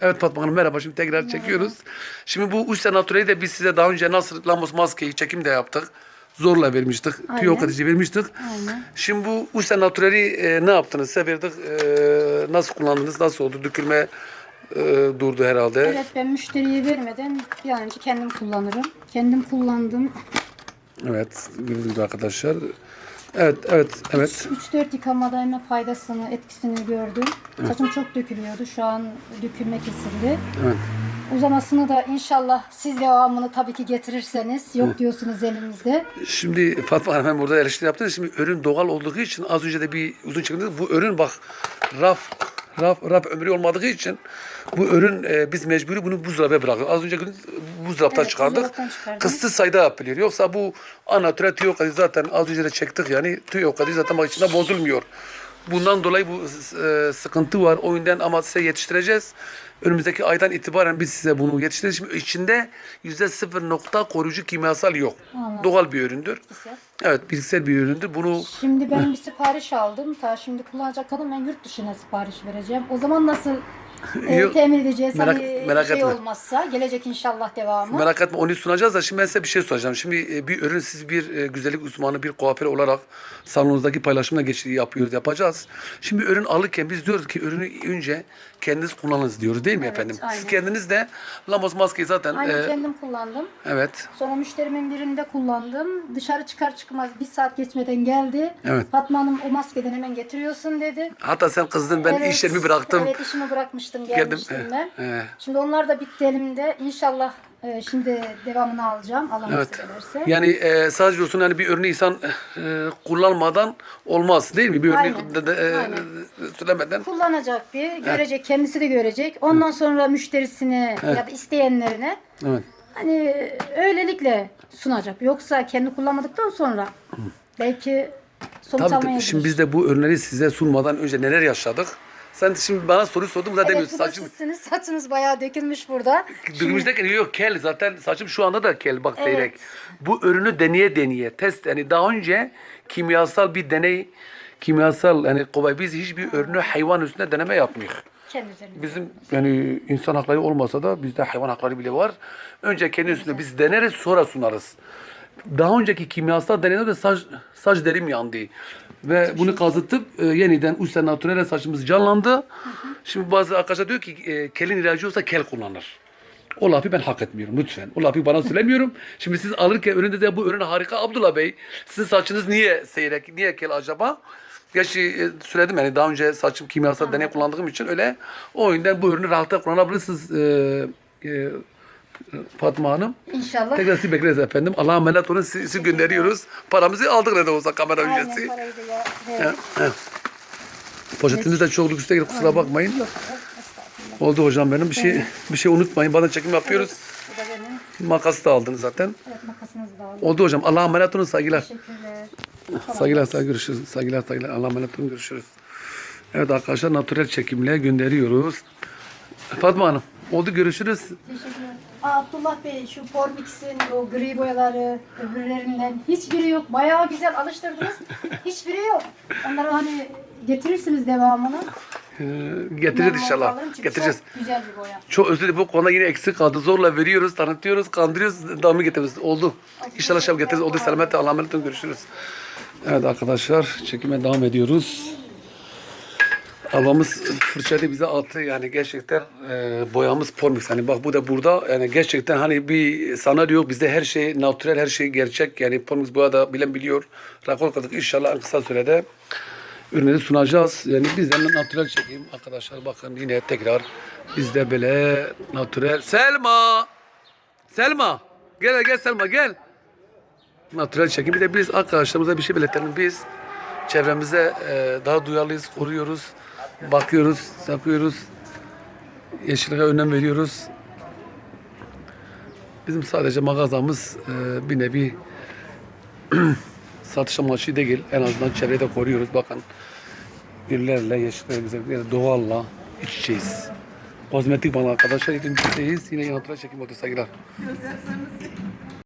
Evet Fatma Hanım merhaba. Şimdi tekrar çekiyoruz. Şimdi bu üç senatörü de biz size daha önce nasıl Lamos maskeyi çekim de yaptık. Zorla vermiştik. Aynen. Tüyo katıcı vermiştik. Aynen. Şimdi bu üç senatörü e, ne yaptınız? Size verdik. E, nasıl kullandınız? Nasıl oldu? Dökülme e, durdu herhalde. Evet ben müşteriye vermeden bir an önce kendim kullanırım. Kendim kullandım. Evet. Gördüğünüz arkadaşlar. Evet, evet, evet. 3-4 yıkamada hemen faydasını, etkisini gördüm. Saçım çok dökülüyordu. Şu an dökülme kesildi. Evet. Uzamasını da inşallah siz devamını tabii ki getirirseniz. Yok diyorsunuz elimizde. Şimdi Fatma Hanım burada eleştiri yaptınız. Şimdi ürün doğal olduğu için az önce de bir uzun çekimde bu ürün bak raf raf raf ömrü olmadığı için bu ürün e, biz mecburi bunu buzdolabına bırakıyoruz. Az önce buzdolaptan Evet, çıkardık. Kısıtlı sayıda yapılıyor. Yoksa bu ana türe tüyo kadı zaten az önce de çektik yani tüyo kadı zaten içinde bozulmuyor. Bundan dolayı bu e, sıkıntı var. O yüzden ama size yetiştireceğiz. Önümüzdeki aydan itibaren biz size bunu yetiştireceğiz. Şimdi içinde yüzde sıfır nokta koruyucu kimyasal yok. Anladım. Doğal bir üründür. Güzel. Evet bilgisayar bir üründür. Bunu Şimdi ben bir sipariş aldım. Ta şimdi kullanacak kadın ben yurt dışına sipariş vereceğim. O zaman nasıl e, temin edeceğiz? merak- hani merak şey etme. olmazsa gelecek inşallah devamı. merak etme onu sunacağız da şimdi ben size bir şey soracağım. Şimdi e, bir ürün siz bir e, güzellik uzmanı, bir kuaför olarak salonunuzdaki paylaşımla geçtiği yapıyoruz, yapacağız. Şimdi ürün alırken biz diyoruz ki ürünü önce kendiniz kullanınız diyoruz değil mi Evet, efendim? Siz aynen. kendiniz de Lamos maskeyi zaten Aynen e, kendim kullandım. evet. Sonra müşterimin birinde kullandım. Dışarı çıkar çıkmaz bir saat geçmeden geldi. Evet. Fatma Hanım o maskeden hemen getiriyorsun dedi. Hatta sen kızdın ben Evet, iş yerimi bıraktım. Evet işimi bırakmıştım Geldim. gelmiştim ben. Ee, Şimdi onlar da bitti elimde. İnşallah e, şimdi devamını alacağım. Allah Evet. Yani e, sadece olsun yani bir ürünü insan e, kullanmadan olmaz değil mi? Bir örneği Aynen, de, de, e, aynen. söylemeden. Kullanacak bir, görecek, kendisi de görecek. Ondan sonra müşterisine ya da isteyenlerine Evet. hani öylelikle sunacak. Yoksa kendi kullanmadıktan sonra belki sonuç Tabii almayabilir. şimdi biz de bu ürünleri size sunmadan önce neler yaşadık? Sen şimdi bana soru sordun da Evet, demiyorsun. Saçım sizsiniz. Saçınız bayağı dökülmüş burada. dökülmüş derken yok kel zaten saçım şu anda da kel bak Evet. seyrek. Bu ürünü deneye deneye test yani daha önce kimyasal bir deney kimyasal yani kolay biz hiçbir ürünü hayvan üstünde deneme üzerinde. Bizim yani insan hakları olmasa da bizde hayvan hakları bile var. Önce kendi üstünde biz deneriz sonra sunarız. Daha önceki kimyasal deneyde saç, saç derim yandı. Ve bunu kazıtıp e, yeniden üstten natürel saçımız canlandı. Şimdi bazı arkadaşlar diyor ki e, kelin ilacı olsa kel kullanır. O lafı ben hak etmiyorum lütfen. O lafı bana söylemiyorum. Şimdi siz alırken üründe de bu ürün harika. Abdullah Bey sizin saçınız niye seyrek, niye kel acaba? Gerçi e, söyledim yani daha önce saçım kimyasal deney kullandığım için öyle. O yüzden bu ürünü rahatlıkla kullanabilirsiniz e, e, Fatma Hanım. İnşallah. Tekrar sizi bekleriz efendim. Allah'a emanet olun. Sizi, sizi gönderiyoruz. Paramızı aldık ne de olsa kamera Aynen ücreti. parayı da ya. Evet, evet. Poşetimiz de çok lükste geldi kusura bakmayın. Oldu hocam benim bir şey bir şey unutmayın. Bazen çekim yapıyoruz. Bu da benim. Makası da aldınız zaten. Evet makasınız da aldım. Oldu hocam. Allah'a emanet olun. Saygılar. Teşekkürler. Saygılar, saygılar. Görüşürüz. Saygılar, saygılar. Allah'a emanet olun. Görüşürüz. Evet arkadaşlar natürel çekimle gönderiyoruz. Fatma Hanım. Oldu görüşürüz. Teşekkürler. Abdullah Bey şu Formix'in o gri boyaları öbürlerinden hiçbiri yok. Bayağı güzel alıştırdınız. Hiçbiri yok. Onları hani getirirsiniz devamını. Ee, Ben inşallah. Getireceğiz. Çok güzel bir boya. Çok özür dilerim bu konuda yine eksik kaldı. Zorla veriyoruz, tanıtıyoruz, kandırıyoruz. Devamlı getiriyoruz. Oldu. İnşallah şab getiririz. Oldu selametle. Allah'a emanet olun. Görüşürüz. Evet arkadaşlar çekime devam ediyoruz. Ablamız fırçayı bize attı yani gerçekten e, boyamız pormix hani bak bu da burada yani gerçekten hani bir sanal yok bizde her şey natürel her şey gerçek. Yani pormix boya da bilen biliyor. Rakor kadık inşallah kısa sürede ürünleri sunacağız. Yani biz de natürel çekeyim. Arkadaşlar bakın yine tekrar bizde böyle natürel. Selma! Selma! Gel gel Selma gel! Natürel çekim bir de biz arkadaşlarımıza bir şey belirtelim. Biz çevremize e, daha duyarlıyız, koruyoruz, bakıyoruz, yapıyoruz, yeşilliğe önem veriyoruz. Bizim sadece mağazamız e, bir nevi satış amaçlı değil. En azından çevreyi koruyoruz. Bakın güllerle, yeşillikle, güzellikle, doğalla iç içeyiz. Kozmetik bana arkadaşlar, ikincideyiz. Yine yanıtıra çekim oldu saygılar.